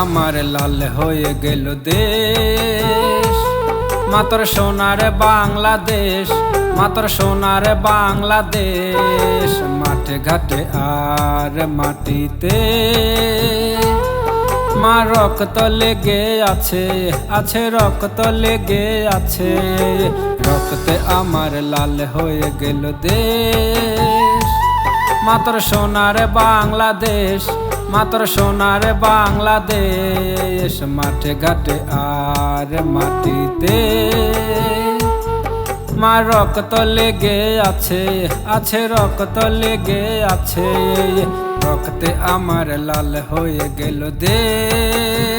আমার লাল হয়ে গেল দেশ। মাতর সোনার বাংলাদেশ, মাতর সোনার বাংলাদেশ। মাঠে ঘাটে আর মাটিতে মা রক্ত লেগে আছে আছে রক্ত লেগে আছে। রক্তে আমার লাল হয়ে গেল দেশ। মাতর সোনার বাংলাদেশ মাতর সোনার বাংলাদেশ, মাঠে ঘাটে আর মাটিতে। মা, রক্ত লেগে আছে আছে রক্ত লেগে আছে। রক্তে আমার লাল হয়ে গেল দেশ।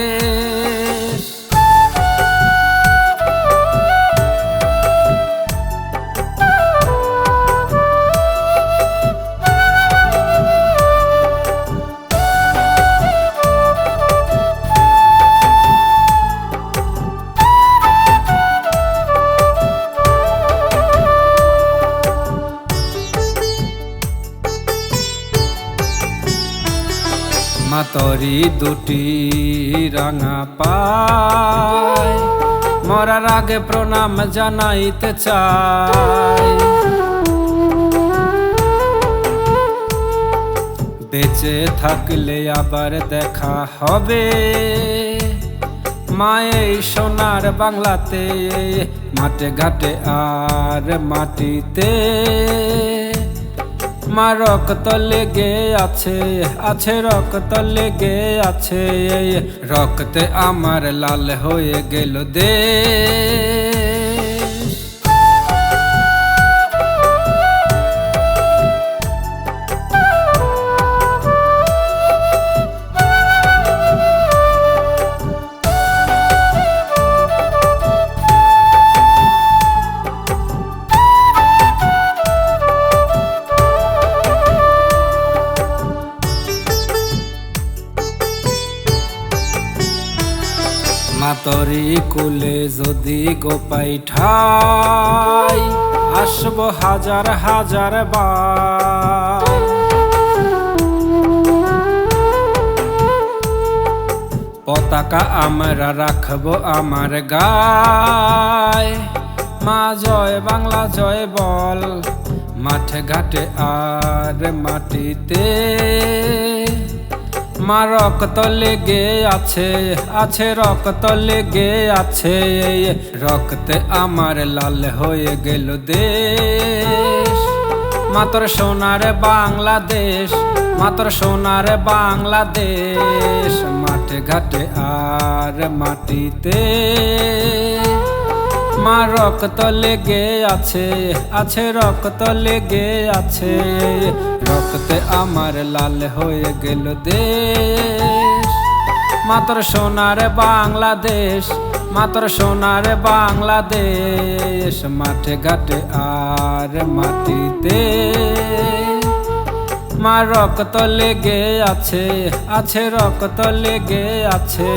মাতরি দুটি রাঙা পায়। মরার আগে প্রণাম জানাইতে চাই বেঁচে থাকলে আবার দেখা হবে। মায়ের সোনার বাংলাতে, মাঠে ঘাটে আর মাটিতে। মা রক্ত লেগে আছে আছে রক্ত লেগে আছে। রক্তে আমার লাল হয়ে গেল দেশ মাতরি কুলে যদি গোপাই ঠাই, আসব হাজার হাজার পতাকা আমরা রাখব আমার গায়। মা জয় বাংলা, জয় বল। মাঠে ঘাটে আর মাটিতে মা রক্ত লেগে আছে আছে রক্ত লেগে আছে। রক্তে আমার লাল হয়ে গেল দেশ। মাতর সোনার বাংলাদেশ মাতর সোনার বাংলাদেশ। মাঠে ঘাটে আর মাটিতে মা রক্ত লেগে আছে আছে রক্ত লেগে আছে। রক্তে আমার লাল হয়ে গেল দেশ। মাতর সোনার বাংলাদেশ, মাতর সোনার বাংলাদেশ। মাঠে ঘাটে আর মাটিতে। মা রক্ত লেগে আছে আছে রক্ত লেগে আছে।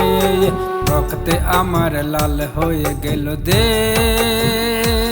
রক্তে আমার লাল হয়ে গেল দেশ